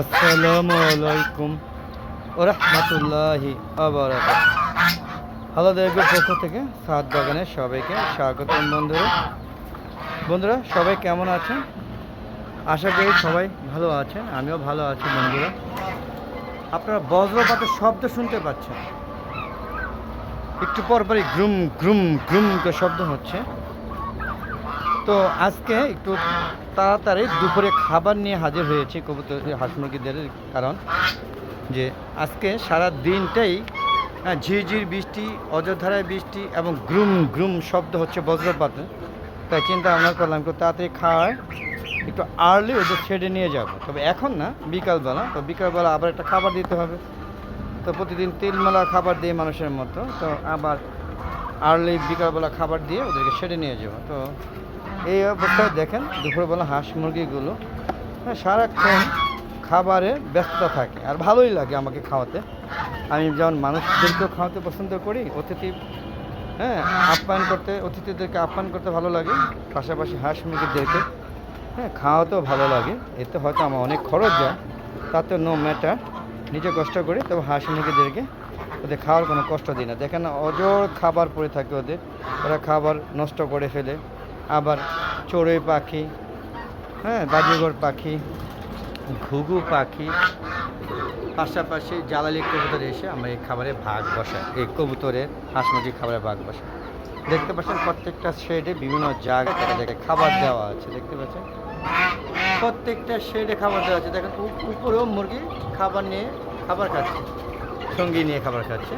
আসসালামু আলাইকুম রহমতুল্লাহি আবরাকাত হ্যালো দেবের পক্ষ থেকে সাত বাগানে সবাইকে স্বাগতম বন্ধুরা। বন্ধুরা, সবাই কেমন আছেন? আশা করি সবাই ভালো আছেন, আমিও ভালো আছি বন্ধুরা। আপনারা বজ্রপাতের শব্দ শুনতে পাচ্ছেন। একটু পর পরই গ্রুম গ্রুম গ্রুম শব্দ হচ্ছে। তো আজকে একটু তাড়াতাড়ি দুপুরে খাবার নিয়ে হাজির হয়েছি কবুতর হাঁস মুরগিদের কারণ যে আজকে সারা দিনটাই হ্যাঁ, ঝিরঝির বৃষ্টি অযোধ্যারায় বৃষ্টি এবং গ্রুম গ্রুম শব্দ হচ্ছে বজ্রপাত। তাই চিন্তা ভাবনা করলাম একটু তাড়াতাড়ি খাওয়ার একটু আর্লি ওদের ছেড়ে নিয়ে যাব। তবে এখন না বিকালবেলা তো বিকালবেলা আবার একটা খাবার দিতে হবে। তো প্রতিদিন তেলমেলা খাবার দিয়ে মানুষের মতো তো আবার আর্লি বিকালবেলা খাবার দিয়ে ওদেরকে ছেড়ে নিয়ে যাব। তো এই অবস্থায় দেখেন দুপুরবেলা হাঁস মুরগিগুলো। হ্যাঁ সারাক্ষণ খাবারে ব্যস্ত থাকে আর ভালোই লাগে আমাকে খাওয়াতে। আমি যেমন মানুষদেরকেও খাওয়াতে পছন্দ করি, অতিথি হ্যাঁ আপ্যায়ন করতে, অতিথিদেরকে আপ্যায়ন করতে ভালো লাগে, পাশাপাশি হাঁস মুরগিদেরকে হ্যাঁ খাওয়াতেও ভালো লাগে। এতে হয়তো আমার অনেক খরচ যায় তাতে নো ম্যাটার নিজে কষ্ট করি, তবে হাঁস মুরগিদেরকে ওদের খাওয়ার কোনো কষ্ট দিই না। দেখেন অজর খাবার পড়ে থাকে ওদের, ওরা খাবার নষ্ট করে ফেলে। আবার চড়ুই পাখি হ্যাঁ বাজিগর পাখি, ঘুঘু পাখি। পাশাপাশি জ্বালালি কবুতর এসে আমরা এই খাবারে ভাগ বসাই। এই কবুতরের হাঁস মুরগি খাবারে ভাগ বসাই। দেখতে পাচ্ছেন প্রত্যেকটা শেডে বিভিন্ন জায়গায় খাবার দেওয়া আছে, দেখতে পাচ্ছেন? প্রত্যেকটা শেডে খাবার দেওয়া আছে। দেখেন উপ- উপরেও মুরগি খাবার নিয়ে খাবার খাচ্ছে, সঙ্গী নিয়ে খাবার খাচ্ছে।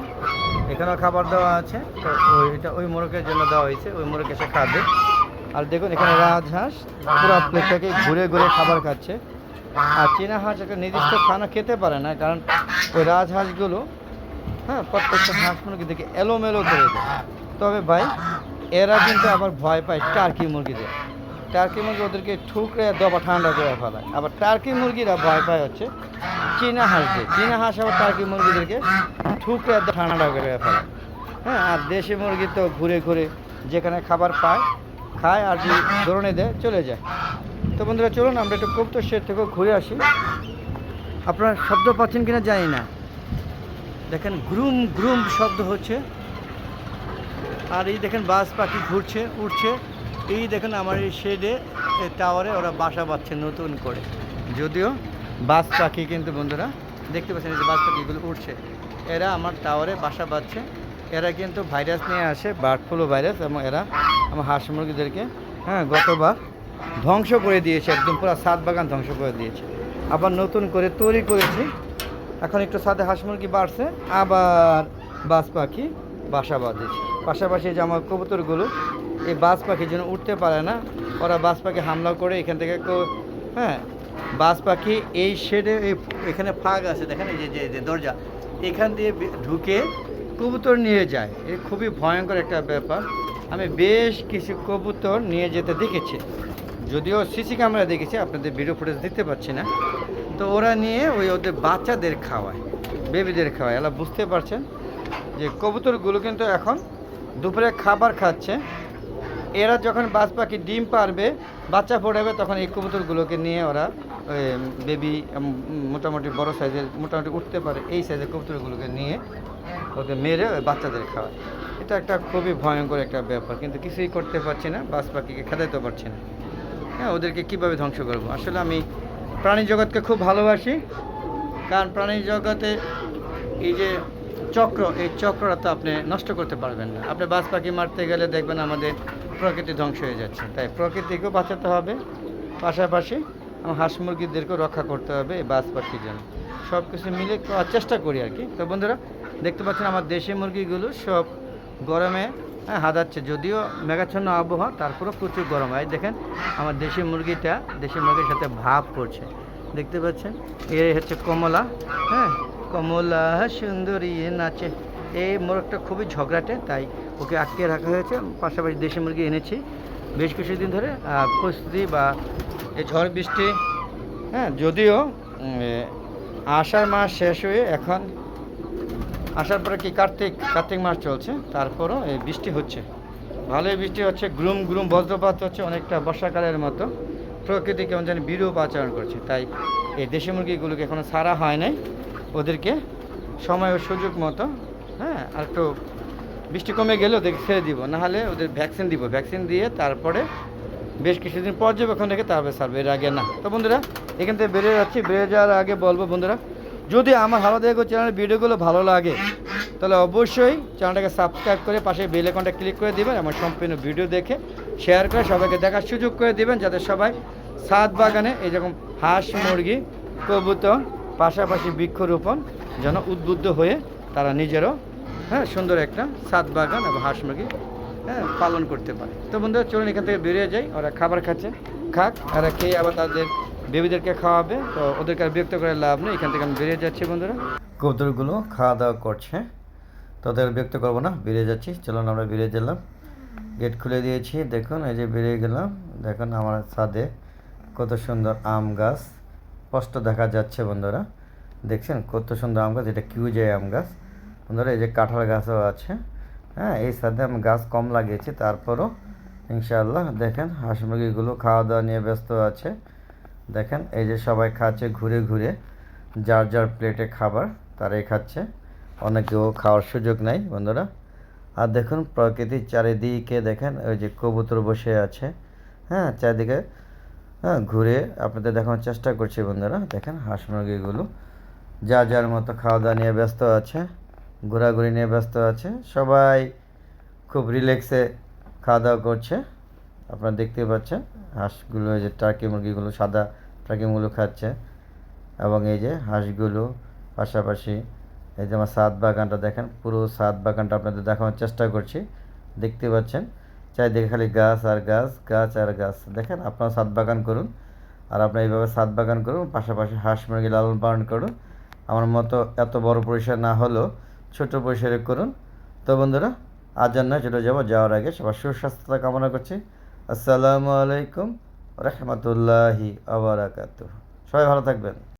এখানেও খাবার দেওয়া আছে। তো ওই, এটা ওই মোরগের জন্য দেওয়া হয়েছে। ওই মোরগ এসে খাবে। আর দেখুন, এখানে রাজহাঁস পুরো প্লেটটাকে ঘুরে ঘুরে খাবার খাচ্ছে। আর চীনা হাঁস একটা নির্দিষ্ট খানা খেতে পারে না, কারণ ওই রাজহাঁসগুলো হ্যাঁ প্রত্যেকটা হাঁস মুরগি দেখে এলোমেলো করে দেয়। তবে ভাই, এরা কিন্তু আবার ভয় পায় টার্কি মুরগিদের। টার্কি মুরগি ওদেরকে ঠুকরে দবা ঠান্ডা করে ফেলায়। আবার টার্কি মুরগিরা ভয় পায় হচ্ছে চীনা হাঁসদের। চীনা হাঁস আবার টার্কি মুরগিদেরকে ঠুকরে ঠান্ডা করে ফেলায়। হ্যাঁ আর দেশি মুরগি তো ঘুরে ঘুরে যেখানে খাবার পায় খায় আর যদি ধরনে দেয়, চলে যায়। তো বন্ধুরা, চলুন, আমরা একটু কপ্তর শেড থেকেও ঘুরে আসি। আপনারা শব্দ পাচ্ছেন কিনা জানি না। দেখেন গ্রুম গ্রুম শব্দ হচ্ছে। আর এই দেখেন, বাস পাখি ঘুরছে, উঠছে। এই দেখেন, আমার এই শেডে টাওয়ারে ওরা বাসা বাঁধছে নতুন করে। যদিও বাস পাখি কিন্তু বন্ধুরা, দেখতে পাচ্ছেন এই যে বাস পাখিগুলো উঠছে। এরা আমার টাওয়ারে বাসা বাঁধছে। এরা কিন্তু ভাইরাস নিয়ে আসে, বার্ড ফ্লু ভাইরাস, এবং এরা আমার হাঁস মুরগিদেরকে হ্যাঁ গতবার ধ্বংস করে দিয়েছে, একদম পুরো সাত বাগান ধ্বংস করে দিয়েছে। আবার নতুন করে তৈরি করেছি। এখন একটু সাথে হাঁস মুরগি বাড়ছে, আবার বাস পাখি বাসা বাঁধেছে। পাশাপাশি যে আমার কবুতরগুলো, এই বাস পাখি যেন উঠতে পারে না, ওরা বাস পাখি হামলা করে এখান থেকে হ্যাঁ বাস পাখি এই শেডে এখানে ফাঁক আছে, দেখেন এই যে দরজা, এখান দিয়ে ঢুকে কবুতর নিয়ে যায়। এ খুবই ভয়ঙ্কর একটা ব্যাপার। আমি বেশ কিছু কবুতর নিয়ে যেতে দেখেছি। যদিও সিসি ক্যামেরা দেখেছি, আপনাদের ভিডিও ফুটেজ দিতে পারছি না। তো ওরা নিয়ে ওই ওদের বাচ্চাদের খাওয়ায় বেবিদের খাওয়ায়। এলা বুঝতে পারছেন যে কবুতরগুলো কিন্তু এখন দুপুরে খাবার খাচ্ছে। এরা যখন বাজ পাখি ডিম পারবে, বাচ্চা ফোটাবে, তখন এই কবুতরগুলোকে নিয়ে ওরা বেবি মোটামুটি বড় সাইজের মোটামুটি উঠতে পারে। এই সাইজের কবুতরগুলোকে নিয়ে ওকে মেরে বাচ্চাদের খাওয়ায়। এটা একটা খুবই ভয়ঙ্কর একটা ব্যাপার, কিন্তু কিছুই করতে পারছি না বাজ পাখিকে খেদাইতে পারছি না। হ্যাঁ ওদেরকে কীভাবে ধ্বংস করব? আসলে আমি প্রাণী জগৎকে খুব ভালোবাসি, কারণ প্রাণী জগতে এই যে চক্র, এই চক্রটা তো আপনি নষ্ট করতে পারবেন না। আপনি বাজ পাখি মারতে গেলে দেখবেন আমাদের প্রকৃতি ধ্বংস হয়ে যাচ্ছে। তাই প্রকৃতিকেও বাঁচাতে হবে। পাশাপাশি হাঁস মুরগিদেরকেও রক্ষা করতে হবে এই বাজ পাখির জন্য। সব কিছু মিলে করার চেষ্টা করি আর কি। তো বন্ধুরা দেখতে পাচ্ছেন আমার দেশি মুরগিগুলো সব গরমে হ্যাঁ হাদাচ্ছে। যদিও মেঘাচ্ছন্ন আবহাওয়া তারপরেও প্রচুর গরম। হয় দেখেন আমার দেশি মুরগিটা দেশি মুরগির সাথে ভাব করছে। দেখতে পাচ্ছেন? এই হচ্ছে কমলা হ্যাঁ কমলা সুন্দরী নাচে। এই মোরগটা খুবই ঝগড়াটে তাই ওকে আটকে রাখা হয়েছে। পাশাপাশি দেশি মুরগি এনেছি। বেশ কিছুদিন ধরে আর পরিস্থিতি বা এই ঝড় বৃষ্টি হ্যাঁ যদিও এ, আষাঢ় মাস শেষ হয়ে এখন আসার পরে কি কার্তিক? কার্তিক মাস চলছে, তারপরও এই বৃষ্টি হচ্ছে। ভালোই বৃষ্টি হচ্ছে, গ্রুম গ্রুম বজ্রপাত হচ্ছে অনেকটা বর্ষাকালের মতো। প্রকৃতি কেমন জানি বিরূপ আচরণ করছে, তাই এই দেশি মুরগিগুলোকে এখনও ছাড়া হয় নাই। ওদেরকে সময় ও সুযোগ মতো হ্যাঁ আর একটু বৃষ্টি কমে গেলে ওদেরকে ছেড়ে দিব, নাহলে ওদের ভ্যাকসিন দিব। ভ্যাকসিন দিয়ে তারপরে বেশ কিছুদিন পর্যবেক্ষণ রেখে তারপরে ছাড়বে এর আগে না। তো বন্ধুরা, এখান থেকে বেরিয়ে যাচ্ছি, বেরিয়ে যাওয়ার আগে বলব বন্ধুরা, যদি আমার হালো দেখো চ্যানেলের ভিডিওগুলো ভালো লাগে, তাহলে অবশ্যই চ্যানেলটাকে সাবস্ক্রাইব করে পাশে বেল আইকনটা ক্লিক করে দিবেন আমার সম্পূর্ণ ভিডিও দেখে শেয়ার করে সবাইকে দেখার সুযোগ করে দিবেন, যাতে সবাই ছাদ বাগানে এই রকম হাঁস, মুরগি, কবুতর, পাশাপাশি বৃক্ষরোপণ যেন উদ্বুদ্ধ হয়ে তারা নিজেরও হ্যাঁ সুন্দর একটা ছাদ বাগান এবং হাঁস, মুরগি হ্যাঁ পালন করতে পারে। তো বন্ধুরা, চলুন এখান থেকে বেরিয়ে যাই। ওরা খাবার খাচ্ছে, খাক, ওরা খেয়ে আবার তাদের বেবিদেরকে খাওয়াবে। তো ওদেরকে আর বিরক্ত করে লাভ নেই। এখান থেকে আমি বেরিয়ে যাচ্ছি, বন্ধুরা। কবুতরগুলো খাওয়া দাওয়া করছে। তো ওদের বিরক্ত করব না, বেরিয়ে যাচ্ছি। চলুন আমরা বেরিয়ে গেলাম। গেট খুলে দিয়েছি। দেখুন, এই যে বেরিয়ে গেলাম। দেখুন আমার ছাদে কত সুন্দর আম গাছ। স্পষ্ট দেখা যাচ্ছে, বন্ধুরা। দেখছেন, কত সুন্দর আম গাছ। এটা কিউজে আম গাছ। বন্ধুরা, এই যে কাঁঠাল গাছও আছে। হ্যাঁ এই সাথে আমি গাছ কম লাগিয়েছি, তারপরও ইনশাআল্লাহ দেখেন হাঁস মুরগিগুলো খাওয়া দাওয়া নিয়ে ব্যস্ত আছে। দেখেন, এই যে সবাই খাচ্ছে ঘুরে ঘুরে, যার যার প্লেটে খাবার তারাই খাচ্ছে। অনেকেও খাওয়ার সুযোগ নাই, বন্ধুরা। আর দেখুন, প্রকৃতির চারিদিকে দেখেন, ওই যে কবুতর বসে আছে। হ্যাঁ চারিদিকে হ্যাঁ ঘুরে আপনাদের দেখানোর চেষ্টা করছি, বন্ধুরা। দেখেন হাঁস মুরগিগুলো যা যার মতো খাওয়া দাওয়া নিয়ে ব্যস্ত আছে। ঘোরাঘুরি নিয়ে ব্যস্ত আছে। সবাই খুব রিল্যাক্সে খাওয়া দাওয়া করছে। আপনারা দেখতে পাচ্ছেন, হাঁসগুলো, এই যে টার্কি মুরগিগুলো, সাদা টার্কি মুরগিগুলো খাচ্ছে এবং এই যে হাঁসগুলো পাশাপাশি এই যে আমার সাত বাগানটা দেখেন, পুরো সাত বাগানটা আপনাদের দেখানোর চেষ্টা করছি। দেখতে পাচ্ছেন, চারিদিকে খালি গাছ আর গাছ গাছ আর গাছ। দেখেন, আপনারা সাত বাগান করুন আর আপনারা এইভাবে সাত বাগান করুন, পাশাপাশি হাঁস মুরগি লালন পালন করুন। আমার মতো এত বড় পরিসর না হলেও ছোট পরিসরে করুন। তো বন্ধুরা, আজ জন্য চলে যাব যাওয়ার আগে। সবার সুস্বাস্থ্যতা কামনা করছি। আসসালামু আলাইকুম রহমতুল্লাহি আবরাকাত সবাই ভালো থাকবেন।